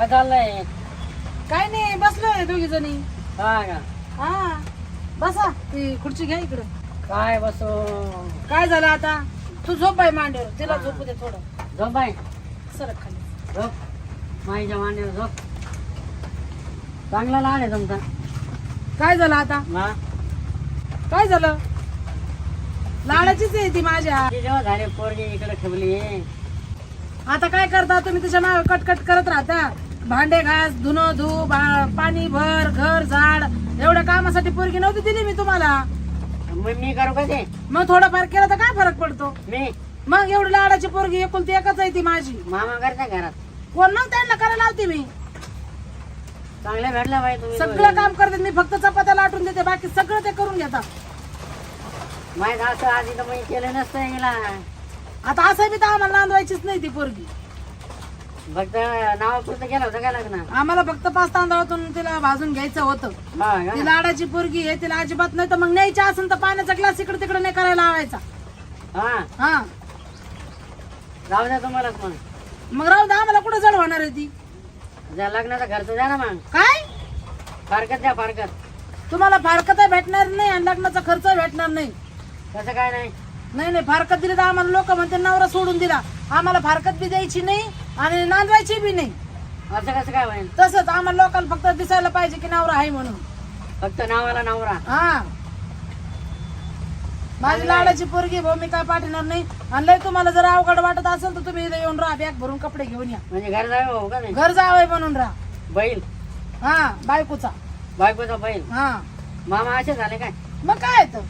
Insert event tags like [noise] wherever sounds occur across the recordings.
काय चाललंय काय नाही बसलोय दोघी जणी. हा का? हा बसा. ती खुर्ची घ्या इकडं. काय बसू? काय झालं आता? तू झोप बाई मांडीवर. तिला झोपू दे थोडं. झोप बाय सरक खाली. झोप. माईच्या मांडीवर झोप. चांगला लहान आहे तुमचा. काय झालं आता? हा? काय झालं? लाडाचीच आहे ती माझ्या. ती जेव्हा झाले पोरगी इकडे ठेवली. आता काय करता? तुम्ही तिच्यामागे कटकट करत राहता. भांडे घास धुणं धु पाणी भर घर झाड एवढ्या कामासाठी पोरगी नव्हती दिली मी तुम्हाला. मग मी करू का ते? मग थोडंफार केलं तर काय फरक पडतो? मी? मग एवढी लाडाची पोरगी एकुलती एकच आहे ती माझी. मामा करता घरात. कोण मग त्यांना करायला लावते मी? चांगले भेटला बाई तुम्ही सगळं काम करते मी फक्त चपात्या लाटून देते बाकी सगळं ते करून घेतात. माहीत असं आधी तर मी केलं नसतं आता असं बी तर आम्हाला नांदवायचीच नाही ती पोरगी. फक्त नावापुरतं केलं होतं का लग्न? आम्हाला फक्त पाच तांदळातून तिला भाजून घ्यायचं होतं. हा ती का लाडाची पोरगी आहे तिला अजिबात नाही तर मग न्यायची असेल तर पाण्याचा ग्लास इकडे तिकडे नाही करायला लावायचा. हा? हा. जाऊ द्या तुम्हालाच मग. मग राहू दे आम्हाला कुठं जड होणार आहे ती? ज्या लग्नाचा खर्च द्या ना मग. काय? फारकत द्या फारकत. तुम्हाला फारकत भेटणार नाही आणि लग्नाचा खर्च भेटणार नाही. तसं काय नाही. नाही नाही फारकत दिली तर आम्हाला लोक म्हणते नवरा सोडून दिला. आम्हाला फारकत बी द्यायची नाही आणि नांदवायची बी नाही. असं कसं काय होईल? तसंच आम्हाला लोकांना फक्त दिसायला पाहिजे की नवरा आहे म्हणून. फक्त नावाला नवरा. हा. माझी लाडाची पोरगी भाऊ मी काय पाठवणार नाही. आणि लय तुम्हाला जर अवघड वाटत असेल तर तुम्ही इथे येऊन राहा बॅग भरून कपडे घेऊन या. म्हणजे घर जावे हो का नाही? घर जावंय म्हणून राहा. बैल? हा बायकोचा. बायकोचा बैल? हा. मामा असे झाले काय? मग काय तर?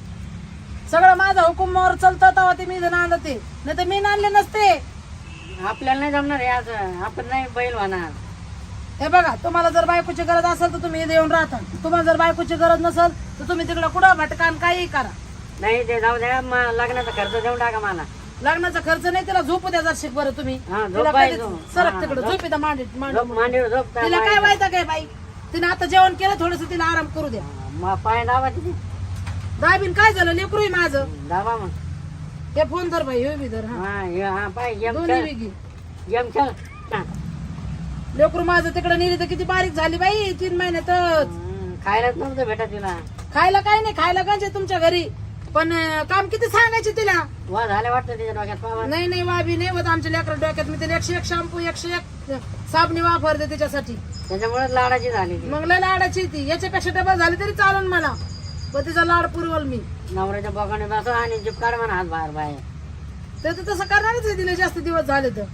सगळं माझा हुकुमावर चालतं तेव्हा ते मी इथं नांदते. नाही तर मी नांदले नसते. आपल्याला नाही जमणार असं आपण नाही बैल होणार. हे बघा तुम्हाला जर बायकोची गरज असेल तर तुम्ही इथे येऊन राहता. तुम्हाला जर बायकोची गरज नसेल तर तुम्ही तिकडं कुठं भटकान काही करा. नाही ते जाऊ द्या. म- लग्नाचा खर्च देऊन टाका मला. लग्नाचा खर्च नाही तिला झोपू द्या जर शिक बरं तुम्ही. हा, झोप तिला बाई कधीच- झोप. सरक हा, तिकडं झोप. झोप मांडीत मांड झोप मांडीवर झोप. तिला काय व्हायचं काय बाई? तिने आता जेवण केलं थोडस तिला आराम करू द्या. म- पाय दाबा तिथे दाबीन काय झालं? लेकरू माझं. दाबा मग. हे फोन धर बाई हे बी धर हा. हा हे- हा पाय गेम दोन्ही खेळ बी घे. गेम खेळ हा. लेकरू माझं तिकडे नेली तर किती बारीक झाली बाई तीन महिन्यातच हम्म, खायलाच नव्हतं भेटत तिला. खायला काय नाही खायला काय तुमच्या घरी. पण अं, काम किती सांगायचे तिला? वा झाले वाटतं तिच्या डोक्यात नाही नाही वाबी नाही होत आमच्या लेकरा डोक्यात. मी तिला एकशे एक शॅम्पू एकशे एक साबणी वापरते तिच्यासाठी. त्याच्यामुळेच लाडाची झाली ती. मग लय लाडाची ती. याच्यापेक्षा डबल झाली तरी चालन मला. पण तिचा लाड पुरवल मी. नवऱ्याच्या बोकाने बसा आणि जिप काढ म्हणा हात बाहेर बाहेर. तर ते तसं करणारच आहे तिला जास्त दिवस झाले तर.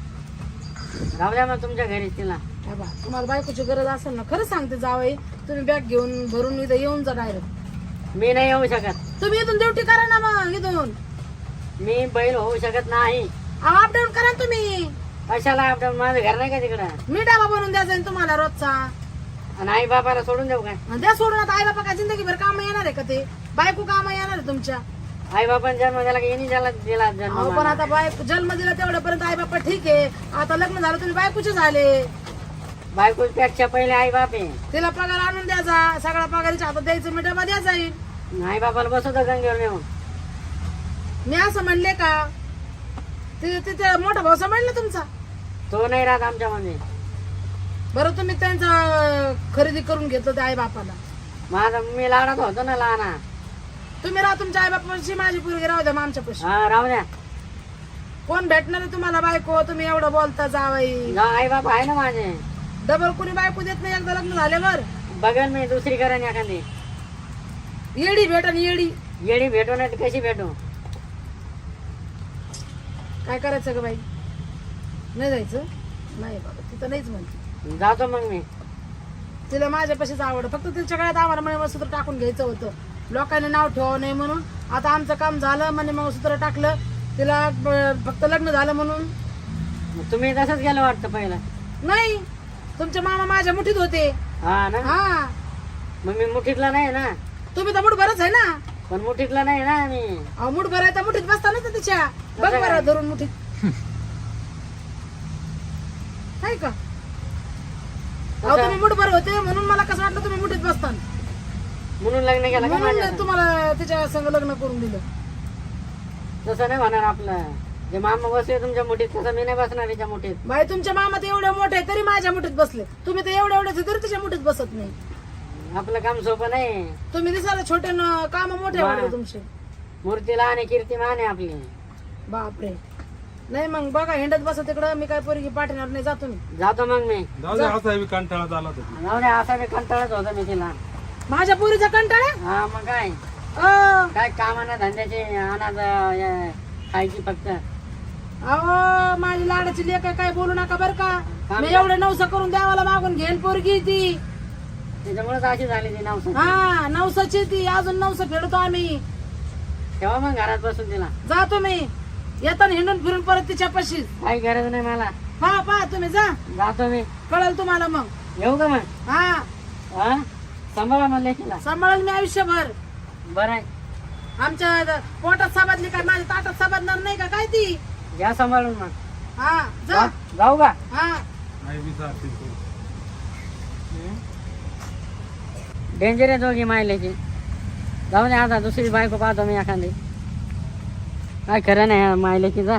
राहू द्या मग तुमच्या घरी तिला. हे बा, तुम्हाला बायकोची गरज असेल ना खरं सांगते जावई तुम्ही बॅग घेऊन भरून इथं येऊन जा डायरेक्ट मी नाही येऊ शकत. तुम्ही इथून ड्युटी करा ना मग इथून. मी बैल होऊ शकत नाही. अप डाऊन करा ना तुम्ही. कशाला आपलं माझं घर नाही का तिकडं? मी डाबा बनवून द्यायचा आहे तुम्हाला रोजचा. आणि आई बापाला सोडून देऊ काय? आणि द्या सोडून आता आई बापा काय जिंदगीभर काम येणार आहे का ते? बायको काम येणार आहे तुमच्या. आई बापाने जन्म दिला की यांनी त्याला दिला जन्म अहो पण मला. आता बायको जन्म दिला तेवढ्यापर्यंत आई बापा ठीक आहे. आता लग्न झालं तुम्ही बायकोचे झाले. बायकोपेक्षा पहिले आई बाप आहे. तिला पगार आणून द्यायचा सगळा पगारीच्या हातात द्यायचं मी डबा द्यायचा येईल आई बापाला बसवतो गंगेवर नेऊन. मी असं म्हणले का? ते तिथे मोठा भाऊ सांभाळला तुमचा? तो नाही राहत आमच्या मध्ये बरं तुम्ही त्यांचा खरेदी करून घेतलं त्या आई बापाला माझा मी लाडत होतो ना लहाना. तुम्ही राहा तुमच्या आई बापाशी माझी पोरगी राहू द्या मग आमच्या हा राहू द्या. कोण भेटणार आहे तुम्हाला बायको? तुम्ही एवढं बोलता जावाई. आई बाप आहे ना माझे. डबल कोणी बायको देत नाही एकदा लग्न झाल्यावर बघेल मी दुसरी करेन एखादी. येडी भेट आणि येडी. येडी भेटू नाही तर कशी भेटू? काय करायचं ग बाई? नाही जायचं? नाही बाबा तिथं नाहीच म्हणते. जातो मग मी. तिला माझ्यापाशीच आवड फक्त तिच्या गळ्यात आम्हाला मंगळसूत्र टाकून घ्यायचं होतं. लोकांनी नाव ठेवावं नाही म्हणून. आता आमचं काम झालं म्हणे मंगळसूत्र टाकलं. तिला ब- फक्त लग्न झालं म्हणून. मग तुम्ही तसंच गेलं वाटतं पहिलं. नाही. तुमचे मामा माझ्या मुठीत होते. हा ना? हा. मग मी मुठीतला नाही ना? तुम्ही तर मुठ भरच आहे ना? पण मुठीतला नाही ना मी. अहो मुठ भरायचा मुठीत बसता ना तिच्या. बघ? बरं धरून मुठीत. [laughs] आहे का? अहो तुम्ही मुठ भर होते म्हणून मला कसं वाटलं तुम्ही मुठीत बसता? म्हणून लग्न केलं का माझ्या? म्हणून तुम्हाला तिच्या संग लग्न करून दिलं. तसं नाही म्हणणार आपलं. जे मामा बसले तुमच्या मुठीत तसं मी नाही बसणार त्याच्या मुठीत. बाई तुमच्या मामा तर एवढे मोठे तरी माझ्या मुठीत बसले. तुम्ही तर एवढे एवढे तरी त्याच्या मुठीत बसत नाही. आपलं काम सोपं नाही. तुम्ही दिसायला छोटे काम मोठे. वाटले तुमचे. मूर्तीला आणि कीर्तिमान आहे आपली. बापरे. नाही मग बघा हिंडत बसा तिकडं मी काय पोरगी पाठवणार नाही जातो मी जातो मग मी. जाऊ दे असा बी कंटाळा झाला जाऊ दे असा मी कंटाळत होता मी तिला. माझ्या पोरीचा कंटाळा? हा मग काय? अ, काय कामाना धंद्याचे अनाज अं, खायची फक्त. अहो माझी लाडाची लेख काय बोलू नका बर का? काम मी. एवढे नवसा करून द्यावाला मागून घेईन पोरगी ती. त्याच्यामुळेच अशी झाली ती नाव हा नवसाची ती अजून नवसा फेडतो आम्ही. तेव्हा मग घरात बसून तिला. जातो मी येताना हिंडून फिरून परत तिच्या पशीच काही गरज नाही मला. पहा पहा तुम्ही जा. जातो मी. कळल तुम्हाला मग. येऊ का मग? हा. हा? सांभाळा मला तिला सांभाळल मी आयुष्यभर. बरं आहे. आमच्या पोटात साबादली काय माझ्या ताटात साबादणार नाही का काय ती? घ्या सांभाळून मग. हा जा. जा- जाऊ का? हा. आई बी. डेंजर आहे दोघी मायलेची जाऊ दे आता दुसरी बायको पाहतो मी एखादी. काय खरं नाही मायलेची जा.